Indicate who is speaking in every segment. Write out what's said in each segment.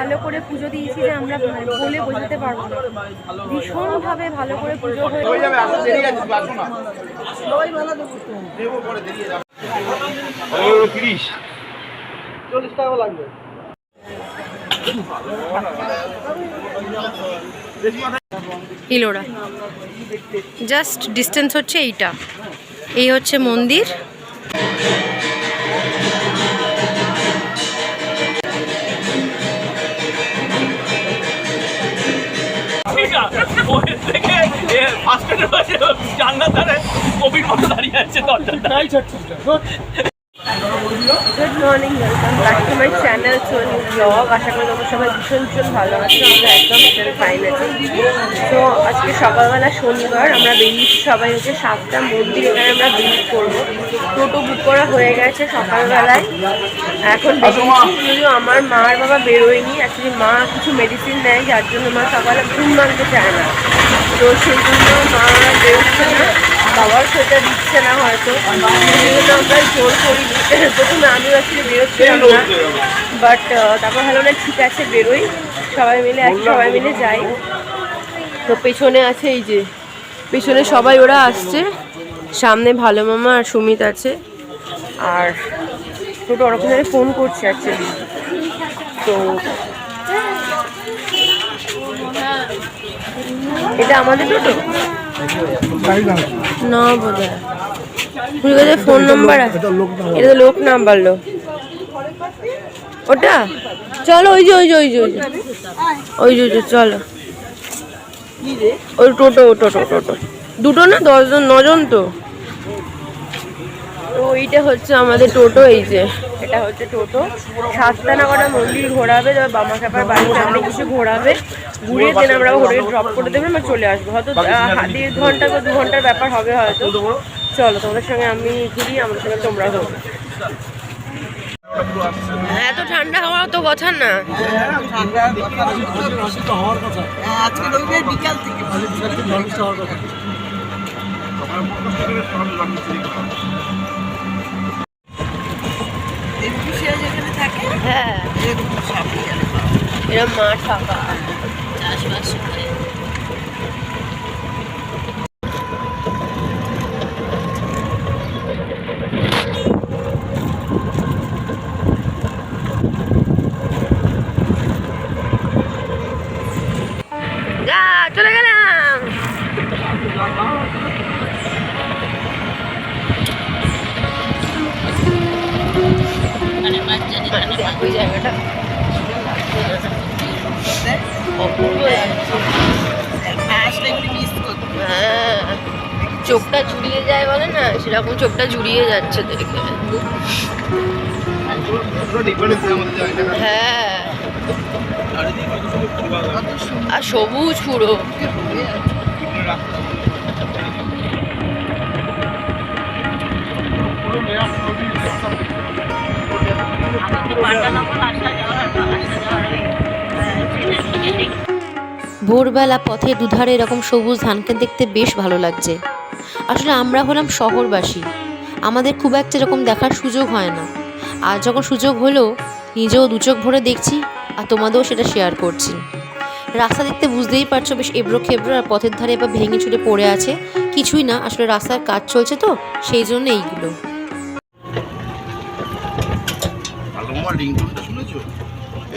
Speaker 1: ভালো করে পুজো দিয়েছি যে আমরা বলে বোঝাতে পারব না। ভীষণভাবে ভালো করে পুজো হয়ে ইলোরা। জাস্ট ডিস্টেন্স হচ্ছে এইটা। এই হচ্ছে মন্দির।
Speaker 2: থেকে ফার্স্ট জানলার ধারে কবির মতো দাঁড়িয়ে আছে দরজার ধারে।
Speaker 1: Good morning welcome back to my channel vlog আশা করি তোমরা সবাই ভীষণ ভীষণ ভালো আছো আমরা একদম ভীষণ ফাইন আছি। তো আজকে সকালবেলা শনিবার আমরা বেরিয়েছি সবাই হচ্ছে সাতটা মন্দির এখানে আমরা ভিজিট করব। টোটো বুক করা হয়ে গেছে সকালবেলায়। এখন বেরিয়েছি যদিও আমার মার বাবা বেরোয়নি। অ্যাকচুয়ালি মা কিছু মেডিসিন নেয় যার জন্য মা সকালে ঘুম ভাঙতে চায় না। তো সেই জন্য মা বেরোচ্ছে না, বাবার সেটা দিচ্ছে না হয়তো। জন্য আমরা জোর করিনি। প্রথমে আমিও অ্যাকচুয়ালি বেরোচ্ছিলাম না বাট তারপর ভালো না, ঠিক আছে, বেরোই। সবাই মিলে এক সবাই মিলে যাই। তো পেছনে আছে এই যে, পেছনে সবাই ওরা আসছে। সামনে ভালো মামা আর সুমিত আছে। আর টোটো ওরকম ফোন করছে অ্যাকচুয়ালি তো এটা আমাদের টোটো? না বোধ হয় ফোন নাম্বার আছে। এটা তো লোক নাম্বার লো ওটা? চলো ওই যে ওই যে ওই যে ওই যে। ওই যে ওই যে চলো। ওই টোটো টোটো টোটো। দুটো না দশজন নজন তো? ওইটা হচ্ছে আমাদের টোটো এই যে। এটা হচ্ছে টোটো। সাতটা না কটা মন্দির ঘোরাবে তারপর বামা খাপার বাড়ির সামনে কিছু ঘোরাবে। ঘুরিয়ে দেন আমরা হোটেলে ড্রপ করে দেবে, আমরা চলে আসব। হয়তো দেড় ঘণ্টা বা দু ঘণ্টার ব্যাপার হবে হয়তো। চলো, তোমাদের সঙ্গে আমি ঘুরি আমাদের সঙ্গে তোমরা ঘুরো। এত ঠান্ডা হওয়ার তো কথা না।
Speaker 3: বিকাল থেকে। এরকম
Speaker 1: মাঠ ফাঁকা
Speaker 3: চাষবাস
Speaker 1: সেরকম চোখটা জুড়িয়ে যাচ্ছে দেখে। হ্যাঁ। আর সবুজ পুরো।
Speaker 4: ভোরবেলা পথে দুধারে এরকম সবুজ ধানকে দেখতে বেশ ভালো লাগছে। আসলে আমরা হলাম শহরবাসী। আমাদের খুব একটা এরকম দেখার সুযোগ হয় না। আর যখন সুযোগ হলো নিজেও দু চোখ ভরে দেখছি আর তোমাদেরও সেটা শেয়ার করছি। রাস্তা দেখতে বুঝতেই পারছ বেশ এবড়ো খেবড়ো আর পথের ধারে এবার ভেঙে চুরে পড়ে আছে। কিছুই না আসলে রাস্তার কাজ চলছে তো সেই জন্য এইগুলো।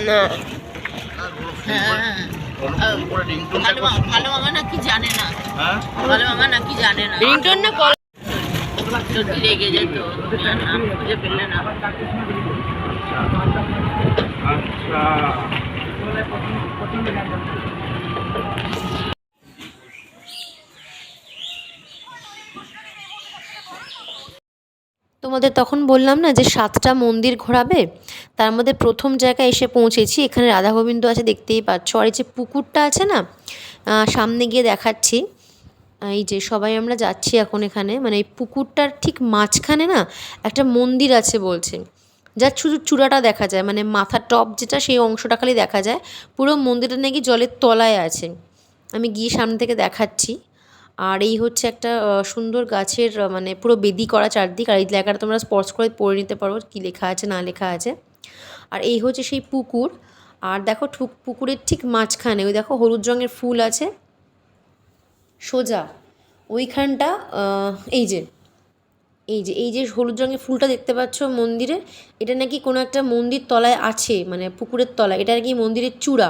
Speaker 1: না।
Speaker 5: রিংটোনটা
Speaker 3: ভালো মামা নাকি জানে না।
Speaker 5: হ্যাঁ?
Speaker 3: ভালো মামা নাকি জানে না।
Speaker 1: রিংটোন না কল
Speaker 3: যদি রেগে যেত নাম খুঁজে পেলে না।
Speaker 5: আচ্ছা।
Speaker 4: তোমাদের তখন বললাম না যে সাতটা মন্দির ঘোরাবে? তার মধ্যে প্রথম জায়গায় এসে পৌঁছেছি, এখানে রাধা গোবিন্দ আছে, দেখতেই পাচ্ছ। আর এই যে পুকুরটা আছে না সামনে গিয়ে দেখাচ্ছি। এই যে সবাই আমরা যাচ্ছি এখন এখানে মানে এই পুকুরটার ঠিক মাঝখানে না একটা মন্দির আছে বলছে। যার শুধু চূড়াটা দেখা যায় মানে মাথার টপ যেটা সেই অংশটা খালি দেখা যায়। পুরো মন্দিরটা নাকি জলের তলায় আছে। আমি গিয়ে সামনে থেকে দেখাচ্ছি। আর এই হচ্ছে একটা সুন্দর গাছের মানে পুরো বেদি করা চারদিক। আর এই জায়গাটা তোমরা স্পর্শ করে পড়ে নিতে পারো, কী লেখা আছে, না লেখা আছে। আর এই হচ্ছে সেই পুকুর। আর দেখো ঠুক পুকুরের ঠিক মাঝখানে, ওই দেখো হলুদ রঙের ফুল আছে, সোজা। ওইখানটা এই যে এই যে এই যে হলুদ রঙের ফুলটা দেখতে পাচ্ছ মন্দিরে, এটা নাকি কোনো একটা মন্দির তলায় আছে মানে পুকুরের তলায়। এটা নাকি মন্দিরের চূড়া,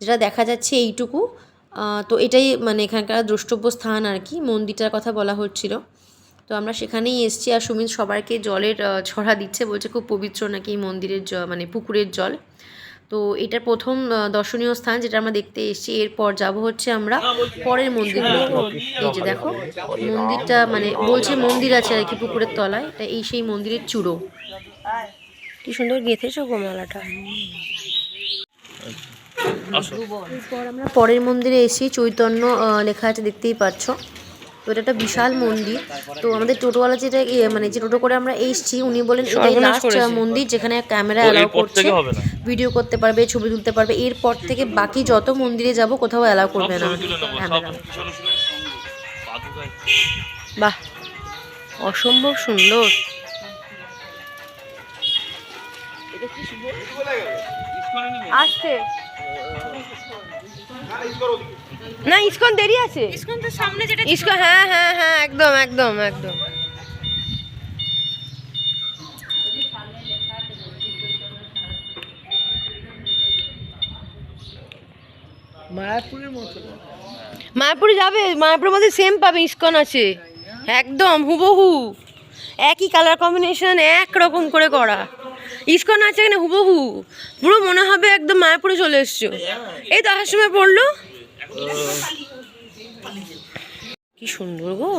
Speaker 4: যেটা দেখা যাচ্ছে এইটুকু। তো এটাই মানে এখানকার দ্রষ্টব্য স্থান আর কি, মন্দিরটার কথা বলা হচ্ছিল। তো আমরা সেখানেই এসেছি আর সুমিত সবাইকে জলের ছড়া দিচ্ছে, বলছে খুব পবিত্র নাকি এই মন্দিরের জ মানে পুকুরের জল। তো এটা প্রথম দর্শনীয় স্থান যেটা আমরা দেখতে এসেছি, এরপর যাব হচ্ছে আমরা পরের মন্দিরগুলো। এই যে দেখো, মন্দিরটা মানে বলছে মন্দির আছে আর কি পুকুরের তলায় এটা এই সেই মন্দিরের চূড়ো। কি সুন্দর গেঁথেছো গো মালাটা। এরপর আমরা পরের মন্দিরে এসে চৈতন্য আহ, লেখা আছে দেখতেই পাচ্ছ। তো এটা একটা বিশাল মন্দির। তো আমাদের টোটোওয়ালা যেটা ইয়ে, মানে যে টোটো করে আমরা এসেছি উনি বলেন এটাই লাস্ট মন্দির যেখানে ক্যামেরা অ্যালাউ করছে ভিডিও করতে পারবে ছবি তুলতে পারবে। এরপর থেকে বাকি যত মন্দিরে যাব কোথাও অ্যালাউ করবে না। ক্যামেরা বাহ অসম্ভব সুন্দর। আসছে। না ইসকন দেরি আছে। ইসকন তো সামনে যেটা ইসকন হ্যাঁ হ্যাঁ হ্যাঁ একদম একদম একদম। মায়াপুরে যাবে মায়াপুরের মধ্যে সেম পাবে ইস্কন আছে। একদম হুবহু। একই কালার কম্বিনেশন এক রকম করে করা। ইসকন আছে এখানে হুবহু। পুরো মনে হবে একদম মায়াপুরে চলে এসছো। এই তো আসার সময় পড়ল। কি সুন্দর গো।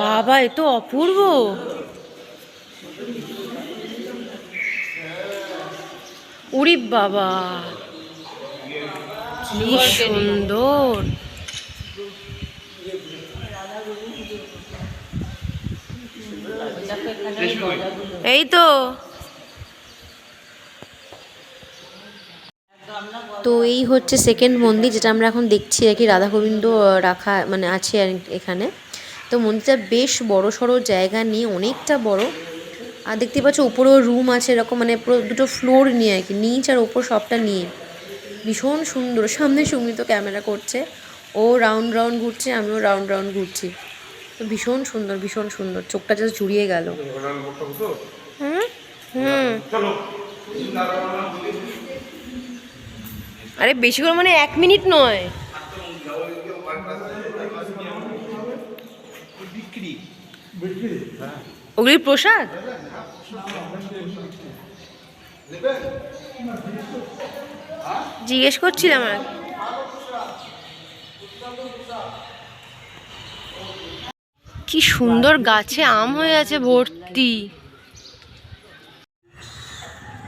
Speaker 4: বাবা, এ তো অপূর্ব। উরি বাবা। কি সুন্দর। এই তো। তো এই হচ্ছে সেকেন্ড মন্দির, যেটা আমরা এখন দেখছি আর কি রাধা গোবিন্দ রাখা মানে আছে আর এখানে। তো মন্দিরটা বেশ বড় সড়ো জায়গা নিয়ে অনেকটা বড়। আর দেখতে পাচ্ছ, উপরেও রুম আছে এরকম মানে পুরো দুটো ফ্লোর নিয়ে আর কি, নিচ আর ওপর সবটা নিয়ে। ভীষণ সুন্দর, সামনে সুমিত ক্যামেরা করছে। ও রাউন্ড রাউন্ড ঘুরছে, আমিও রাউন্ড রাউন্ড ঘুরছি। তো ভীষণ সুন্দর ভীষণ সুন্দর। চোখটা জাস্ট জুড়িয়ে গেল। হুম? হুম। আরে বেশি করে মানে এক মিনিট নয়। ওগুলির প্রসাদ? জিজ্ঞেস করছিলাম আর কি। সুন্দর গাছে আম হয়ে আছে, ভর্তি।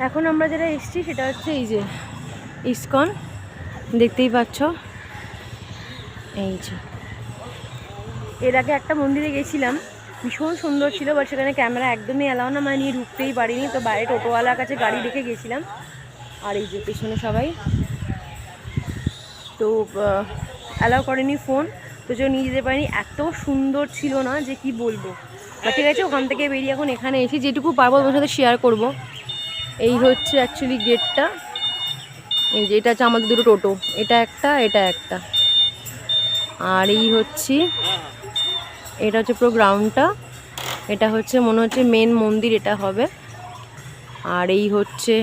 Speaker 4: এখন আমরা যেটা এসছি সেটা হচ্ছে এই যে ইস্কন। দেখতেই পাচ্ছ। এই যে।
Speaker 1: এর আগে একটা মন্দিরে গেছিলাম। ভীষণ সুন্দর ছিল বাট সেখানে ক্যামেরা একদমই অ্যালাউ না মানে নিয়ে ঢুকতেই পারিনি। তো বাইরে টোটোওয়ালার কাছে গাড়ি রেখে গেছিলাম। আর এই যে পেছনে সবাই। তো অ্যালাউ করেনি ফোন তো যে নিয়ে যেতে পারিনি। এত সুন্দর ছিল না যে কি বলব। ঠিক আছে, ওখান থেকে বেরিয়ে এখন এখানে এসে যেটুকু পারব তোমার সাথে শেয়ার করব। এই হচ্ছে অ্যাকচুয়ালি গেটটা এই যে এটা হচ্ছে আমাদের দুটো টোটো। এটা একটা এটা একটা। আর এই হচ্ছে, এটা হচ্ছে পুরো গ্রাউন্ডটা এটা হচ্ছে, মনে হচ্ছে মেন মন্দির এটা হবে। আর এই হচ্ছে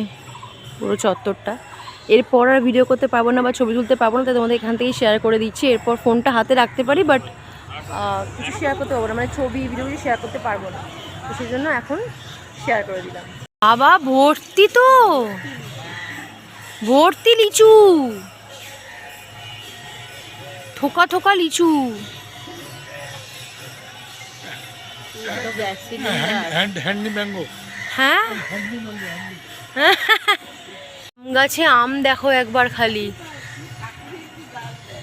Speaker 1: পুরো চত্বরটা। এরপর আর ভিডিও করতে পারব না বা ছবি তুলতে পারব না তাই তোমাদের এখান থেকেই শেয়ার করে দিচ্ছি এরপর ফোনটা হাতে রাখতে পারি বাট কিছু শেয়ার করতে পারব না মানে ছবি ভিডিও কিছু শেয়ার করতে পারব না তো সেই জন্য এখন শেয়ার করে দিলাম
Speaker 4: বাবা ভর্তি তো ভর্তি লিচু থোকা থোকা লিচু হ্যাঁ গাছে আম দেখো একবার খালি।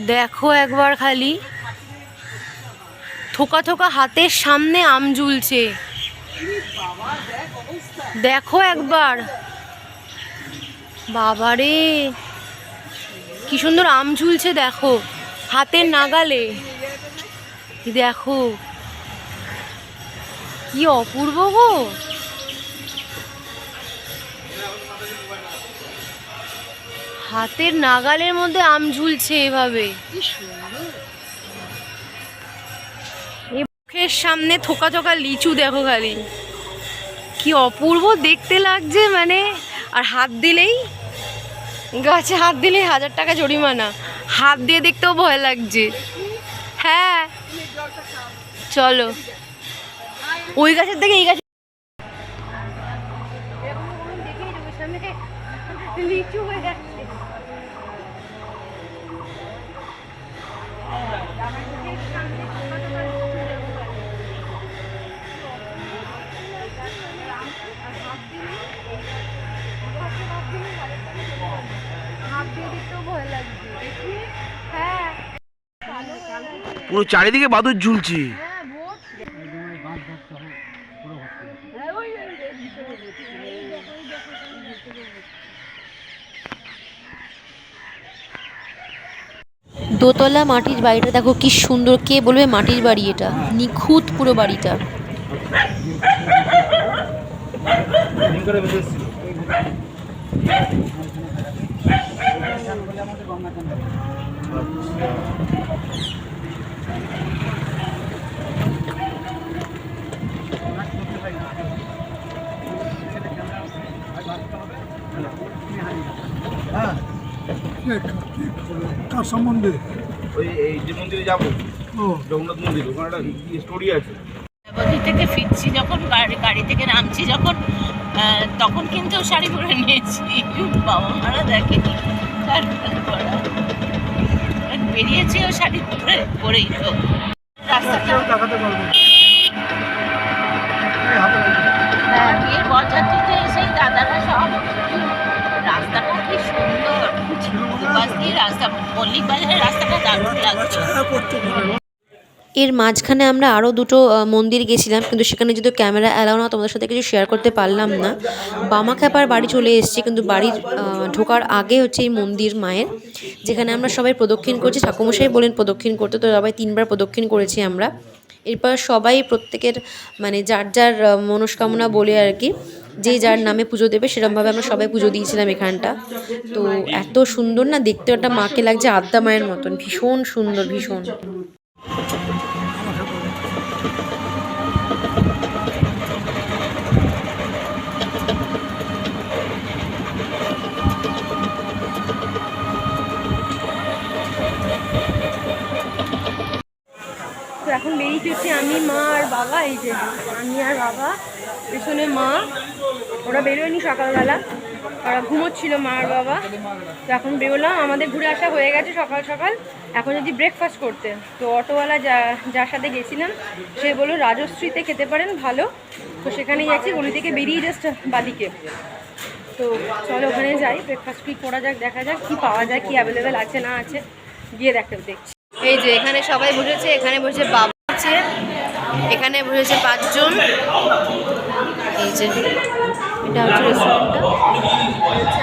Speaker 4: দেখো একবার খালি। থোকা থোকা হাতের সামনে আম ঝুলছে। দেখো একবার। বাবারে, কি সুন্দর আম ঝুলছে দেখো, হাতের নাগালে। দেখো, কি অপূর্ব গো।
Speaker 1: হাতের নাগালের মধ্যে আম ঝুলছে এভাবে। মুখের সামনে থোকা থোকা লিচু দেখো খালি। কি অপূর্ব দেখতে লাগছে মানে। আর হাত দিলেই গাছে হাত দিলেই হাজার টাকা জরিমানা। হাত দিয়ে দেখতেও ভয় লাগছে। হ্যাঁ চলো। ওই গাছের থেকে এই গাছে
Speaker 5: পুরো চারিদিকে বাদুর ঝুলছে।
Speaker 4: দোতলা মাটির বাড়িটা দেখো কি সুন্দর কে বলবে মাটির বাড়ি এটা? নিখুঁত পুরো বাড়িটা।
Speaker 6: কার সম্বন্ধে?
Speaker 5: ওই এই যে মন্দিরে যাব জগন্নাথ মন্দির ওখানে একটা স্টোরি আছে।
Speaker 3: থেকে ফিরছি যখন গাড়ি গাড়ি থেকে নামছি যখন তখন কিন্তু শাড়ি পরে নিয়েছি। বাবা মারা দেখেনি। বেরিয়েছি ও শাড়ি পরে পরেই তো। রাস্তাটা বিয়ের বরযাত্রীতে এসেই দাদারা সব
Speaker 4: এর মাঝখানে আমরা আরও দুটো মন্দির গেছিলাম, কিন্তু সেখানে যদি ক্যামেরা অ্যালাউ না, তোমাদের সাথে কিছু শেয়ার করতে পারলাম না। বামাখ্যাপার বাড়ি চলে এসেছি, কিন্তু বাড়ির ঢোকার আগে হচ্ছে এই মন্দির মায়ের, যেখানে আমরা সবাই প্রদক্ষিণ করছি। ঠাকুমশাই বলেন প্রদক্ষিণ করতে, তো সবাই তিনবার প্রদক্ষিণ করেছি আমরা। এরপর সবাই প্রত্যেকের মানে যার যার মনস্কামনা বলে আর কি যে যার নামে পুজো দেবে সেরকমভাবে আমরা সবাই পুজো দিয়েছিলাম এখানটা। তো এত সুন্দর না, দেখতে ওটা মাকে লাগছে আদ্যা মায়ের মতন। ভীষণ সুন্দর, ভীষণ।
Speaker 1: এখন বেরিয়ে আমি, মা আর বাবা, এই যে আমি আর বাবা, পেছনে মা। ওরা বেরোয়নি সকালবেলা। ওরা ঘুমোচ্ছিল মার বাবা। তো এখন বেরোলাম, আমাদের ঘুরে আসা হয়ে গেছে সকাল সকাল। এখন যদি ব্রেকফাস্ট করতে, তো অটোওয়ালা যা, যার সাথে গেছিলাম, সে বলল, রাজশ্রীতে খেতে পারেন, ভালো। তো সেখানেই যাচ্ছি, গলি থেকে বেরিয়ে জাস্ট বাদিকে। তো চলো ওখানে যাই ব্রেকফাস্ট কি করা যাক, দেখা যাক, কি পাওয়া যায়, কি অ্যাভেলেবেল আছে, না আছে। গিয়ে দেখতে দেখছি। এই যে এখানে সবাই বসেছে, এখানে বসে বাবা আছে, এখানে বসেছে পাঁচজন। এই যে এটা হচ্ছে রেস্টুরেন্টটা হচ্ছে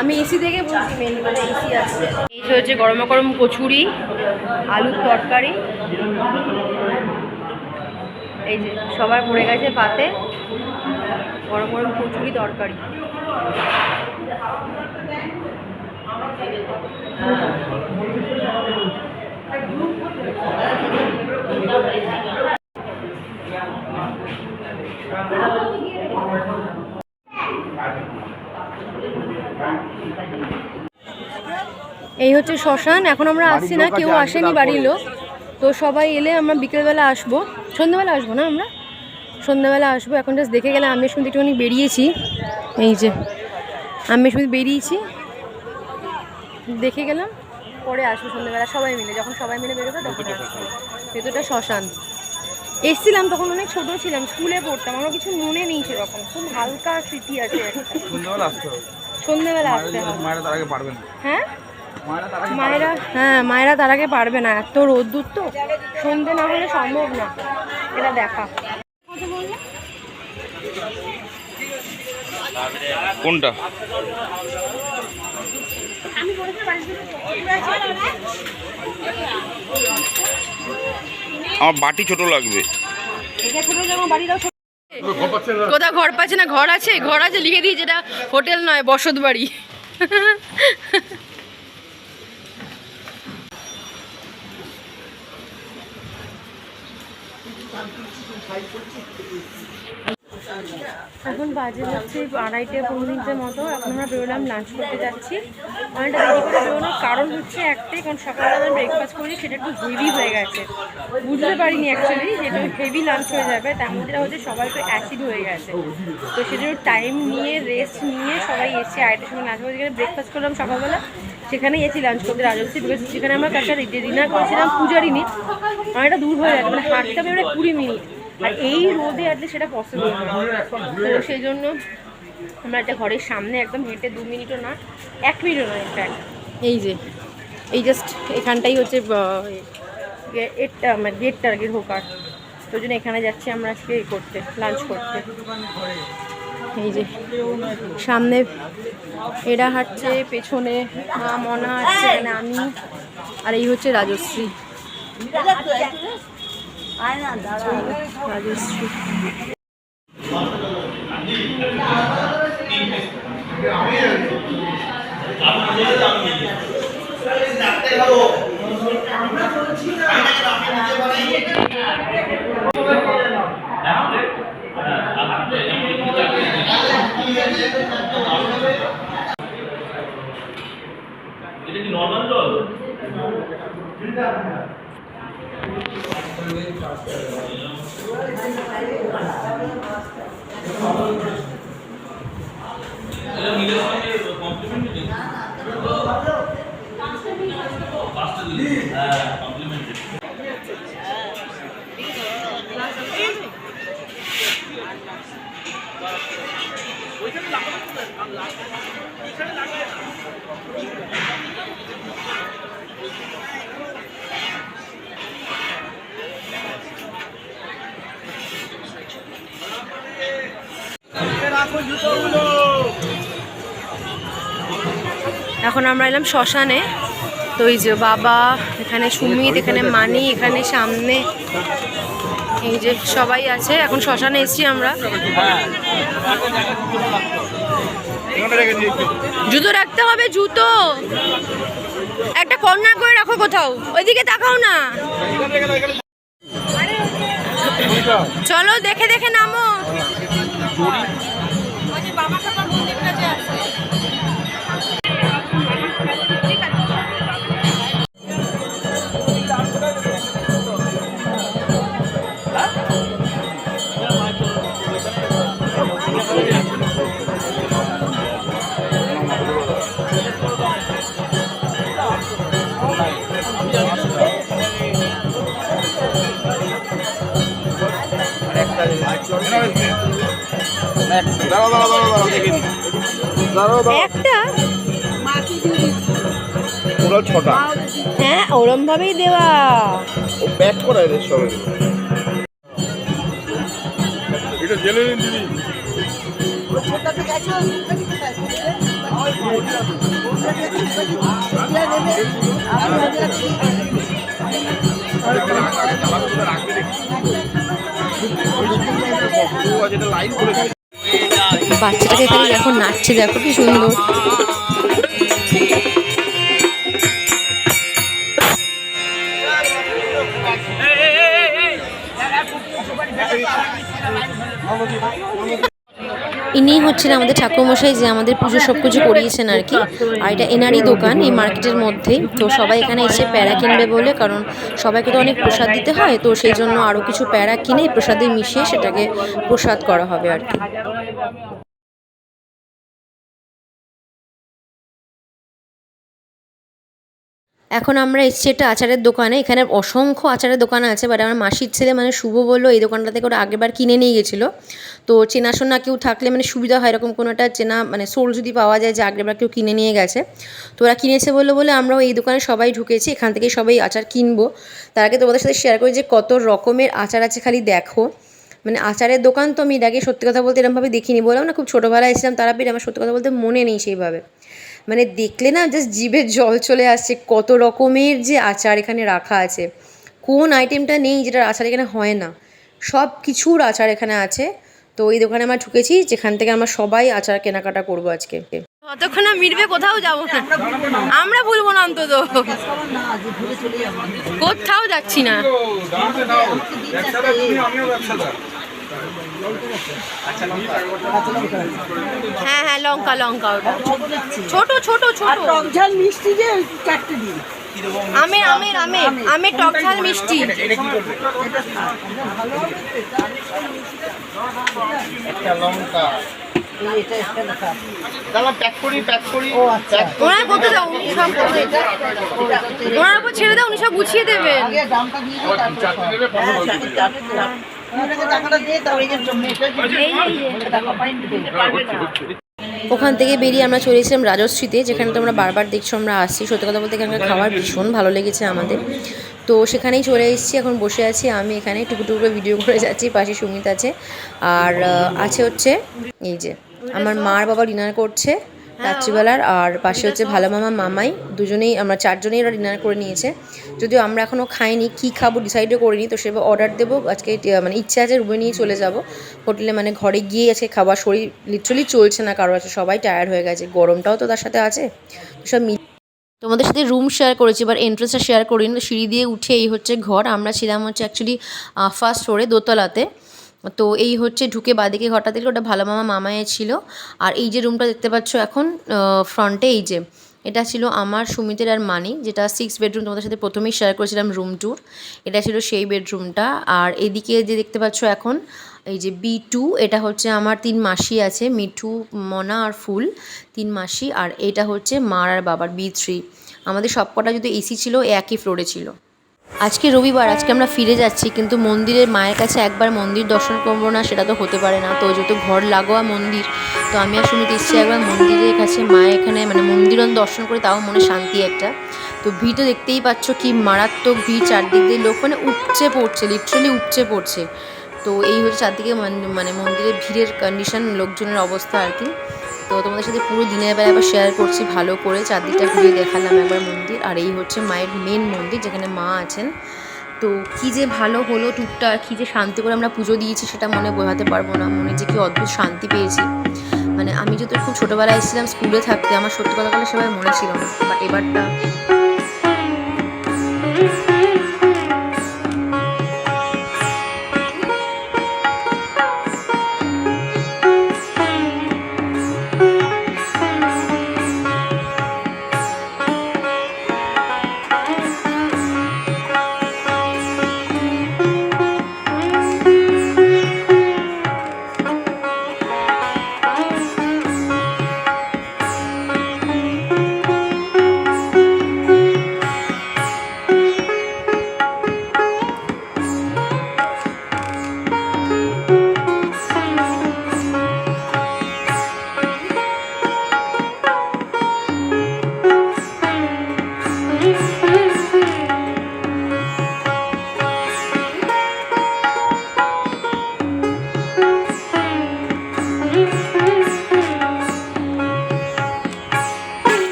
Speaker 1: আমি এসি থেকে বলছি মেন মানে এসি আছে। এই হচ্ছে গরম গরম কচুরি, আলুর তরকারি। এই যে সবার পড়ে গেছে পাতে। গরম গরম কচুরি তরকারি। এই হচ্ছে শ্মশান এখন আমরা আসছি না কেউ আসেনি বাড়ির লোক। তো সবাই এলে আমরা বিকেলবেলা আসব। সন্ধ্যাবেলা আসব না আমরা? সন্ধ্যাবেলা আসব এখন জাস্ট দেখে গেলে আমি শুনতে একটুখানি বেরিয়েছি। এই যে আমি শুধু বেরিয়েছি। দেখে গেলাম পরে আসব সন্ধ্যাবেলা সবাই মিলে। যখন সবাই মিলে বেরোবে তখন আসব। ভেতরটা শ্মশান। এসছিলাম তখন অনেক ছোট ছিলাম স্কুলে পড়তাম আমার কিছু মনে নেই সেরকম। খুব হালকা স্মৃতি আছে একটা।
Speaker 5: সন্ধ্যাবেলা আসতে হবে।
Speaker 1: সন্ধ্যাবেলা আসতে হবে।
Speaker 5: মায়েরা তার আগে পারবে না।
Speaker 1: হ্যাঁ?
Speaker 5: মায়েরা
Speaker 1: হ্যাঁ মায়েরা তার আগে পারবে না। এত রোদ্দুর তো। সন্ধে না হলে সম্ভব না। এটা দেখা।
Speaker 5: কোনটা? আমার বাটি ছোট লাগবে।
Speaker 1: এটা ছোট যেমন বাড়ি দাও ছোট। কোথাও ঘর পাচ্ছে না ঘর আছে ঘর আছে লিখে দিই যেটা হোটেল নয় বসত বাড়ি। এখন বাজে হচ্ছে আড়াইটে পৌনিটের মতো। এখন আমরা বেরোলাম লাঞ্চ করতে যাচ্ছি। অনেকটা দেরি করে বেরোনোর কারণ হচ্ছে একটাই, কারণ সকালবেলা ব্রেকফাস্ট করি সেটা একটু হেভি হয়ে গেছে। বুঝতে পারিনি অ্যাকচুয়ালি যেটা হেভি লাঞ্চ হয়ে যাবে, তার মধ্যে হচ্ছে সবাই একটু অ্যাসিড হয়ে গেছে। তো সেজন্য টাইম নিয়ে রেস্ট নিয়ে সবাই এসে আড়াইটার সময় লাঞ্চ করে যেখানে ব্রেকফাস্ট করলাম সকালবেলা। সেখানেই এসেছি লাঞ্চ করতে রাজস্বী বিকজ সেখানে আমরা কাছে ডিনার করেছিলাম পূজারিনি অনেকটা দূর হয়ে যাবে মানে হাঁটতে হবে কুড়ি মিনিট। আর এই রোদে আসলে সেটা পসিবল না তো সেই জন্য আমরা একটা ঘরের সামনে একদম হেঁটে দু মিনিটও না এক মিনিটও না ইনফ্যাক্ট এই যে এই জাস্ট এখানটাই হচ্ছে এটটা মানে গেটটা আর কি ঢোকার। তো জন্য এখানে যাচ্ছি আমরা আজকে এ করতে লাঞ্চ করতে। এই যে সামনে এরা হাঁটছে পেছনে মা মনা আছে আমি আর এই হচ্ছে রাজশ্রী। রাজশ্রী এখন আমরা এলাম শ্মশানে। তো এই যে বাবা, এখানে সুমিত, এখানে মানি, এখানে সামনে এই যে সবাই আছে। এখন শ্মশানে এসেছি আমরা। জুতো রাখতে হবে, জুতো। একটা কর্নার করে রাখো কোথাও। ওইদিকে তাকাও না। চলো, দেখে দেখে নামো। একটা?
Speaker 5: ওরা ছটা
Speaker 1: হ্যাঁ ওরম ভাবেই দেওয়া।
Speaker 5: ও প্যাক করা এদের সবাই। এটা জেনে নিন
Speaker 4: বাচ্চাটাকে খালি দেখো নাচছে দেখো কি সুন্দর। ইনি হচ্ছেন আমাদের ঠাকুরমশাই যে আমাদের পুজো সব কিছু করিয়েছেন আর কি। আর এটা এনারই দোকান, এই মার্কেটের মধ্যেই। তো সবাই এখানে এসে প্যারা কিনবে বলে, কারণ সবাইকে তো অনেক প্রসাদ দিতে হয়, তো সেই জন্য আরও কিছু প্যারা কিনে প্রসাদে মিশিয়ে সেটাকে প্রসাদ করা হবে আর কি। এখন আমরা এসেছি একটা আচারের দোকানে, এখানে অসংখ্য আচারের দোকান আছে বাট আমার মাসির ছেলে মানে শুভ বলল এই দোকানটা থেকে ওরা আগেরবার কিনে নিয়ে গেছিল। তো চেনাশোনা কেউ থাকলে মানে সুবিধা হয়, এরকম কোনো একটা চেনা মানে সোল যদি পাওয়া যায় যে আগেরবার কেউ কিনে নিয়ে গেছে। তো ওরা কিনেছে বলল বলে আমরাও এই দোকানে সবাই ঢুকেছি, এখান থেকেই সবাই আচার কিনবো। তার আগে তোমাদের সাথে শেয়ার করি যে কত রকমের আচার আছে খালি দেখো। মানে আচারের দোকান তো আমি এর আগে সত্যি কথা বলতে এরকমভাবে দেখিনি, বললাম না খুব ছোটোবেলায় এসেছিলাম, তারাপীঠ আমার সত্যি কথা বলতে মনে নেই সেইভাবে। মানে দেখলে না জাস্ট জিভের জল চলে আসছে কত রকমের যে আচার এখানে রাখা আছে। কোন আইটেমটা নেই যেটার আচার এখানে হয় না। সব কিছুর আচার এখানে আছে। তো এই দোকানে আমরা ঢুকেছি যেখান থেকে আমরা সবাই আচার কেনাকাটা করব আজকে।
Speaker 1: ততক্ষণ না মিটবে কোথাও যাব না। আমরা ভুলবো না অন্তত। কোথাও যাচ্ছি না। হ্যাঁ হ্যাঁ লঙ্কা লঙ্কা ওটা। ছোট ছোট ছোট।
Speaker 6: টক ঝাল মিষ্টি যে চারটে দিন।
Speaker 1: আমের আমের আমের আমের টক ঝাল মিষ্টি।
Speaker 5: লঙ্কা।
Speaker 6: আচ্ছা।
Speaker 1: ওনার করতে দাও? উনি সব ওনার উপর ছেড়ে দাও উনি সব গুছিয়ে দেবেন।
Speaker 4: ওখান থেকে বেরিয়ে আমরা চলে এসেছিলাম রাজশ্রীতে, যেখানে তোমরা বারবার দেখছ, আমরা আসছি। সত্যি কথা বলতে এখানকার খাবার ভীষণ ভালো লেগেছে আমাদের। তো সেখানেই চলে এসেছি, এখন বসে আছি আমি এখানে টুকু টুকু করে ভিডিও করে যাচ্ছি, পাশে সুমিত আছে। আর আছে হচ্ছে, এই যে, আমার মার বাবা ডিনার করছে। রাত্রিবেলার আর পাশে হচ্ছে ভালো মামা মামাই। দুজনেই আমরা চারজনেই ওরা ডিনার করে নিয়েছে। যদিও আমরা এখনও খাইনি কী খাব ডিসাইডও করিনি তো সেভাবে অর্ডার দেবো। আজকে মানে ইচ্ছা আছে রুমে নিয়ে চলে যাব। হোটেলে মানে ঘরে গিয়ে আজকে খাবার শরীর লিটারালি চলছে না কারও আছে সবাই টায়ার্ড হয়ে গেছে। গরমটাও তো তার সাথে আছে। সব তোমাদের সাথে রুম শেয়ার করেছি এবার এন্ট্রেন্সটা শেয়ার করিনি তো সিঁড়ি দিয়ে উঠে এই হচ্ছে ঘর। আমরা ছিলাম হচ্ছে অ্যাকচুয়ালি ফার্স্ট ফ্লোরে দোতলাতে। তো এই হচ্ছে ঢুকে বাদিকে ঘরটা দিলে ওটা ভালো মামা মামায়ে ছিল। আর এই যে রুমটা দেখতে পাচ্ছ এখন ফ্রন্টে এই যে, এটা ছিল আমার, সুমিতের আর মানি, যেটা সিক্স বেডরুম তোমাদের সাথে প্রথমেই শেয়ার করেছিলাম রুম ট্যুর এটা ছিল সেই বেডরুমটা আর এদিকে যে দেখতে পাচ্ছ এখন, এই যে বি টু এটা হচ্ছে আমার তিন মাসি আছে, মিঠু, মনা আর ফুল, তিন মাসি। আর এটা হচ্ছে মার আর বাবার বি থ্রি আমাদের সবকটা যদি এসি ছিল, একই ফ্লোরে ছিল। আজকে রবিবার, আজকে আমরা ফিরে যাচ্ছি, কিন্তু মন্দিরের মায়ের কাছে একবার মন্দির দর্শন করব না, সেটা তো হতে পারে না। তো যেহেতু ঘর লাগোয়া মন্দির, তো আমি আর সুমিত এসেছি একবার মন্দিরের কাছে মায়ের এখানে মানে মন্দিরন দর্শন করে, তাও মনে শান্তি একটা। তো ভিড় তো দেখতেই পাচ্ছ কি মারাত্মক ভিড়, চারদিক দিয়ে লোক মানে উপচে পড়ছে লিটারালি উপচে পড়ছে। তো এই হচ্ছে চারদিকে মানে মন্দিরের ভিড়ের কন্ডিশন লোকজনের অবস্থা আর কি। তো তোমাদের সাথে পুরো দিনের বেলা আবার শেয়ার করছি, ভালো করে চারদিকটা ঘুরে দেখালাম একবার মন্দির। আর এই হচ্ছে মায়ের মেন মন্দির, যেখানে মা আছেন। তো কী যে ভালো হলো টুকটা কী যে শান্তি করে আমরা পুজো দিয়েছি সেটা মনে বোঝাতে পারব না। মনে যে কি অদ্ভুত শান্তি পেয়েছি। মানে আমি যেহেতু খুব ছোটোবেলায় এসেছিলাম, স্কুলে থাকতে আমার সত্যি কথা বলে সবাই মনে ছিল না। বা এবারটা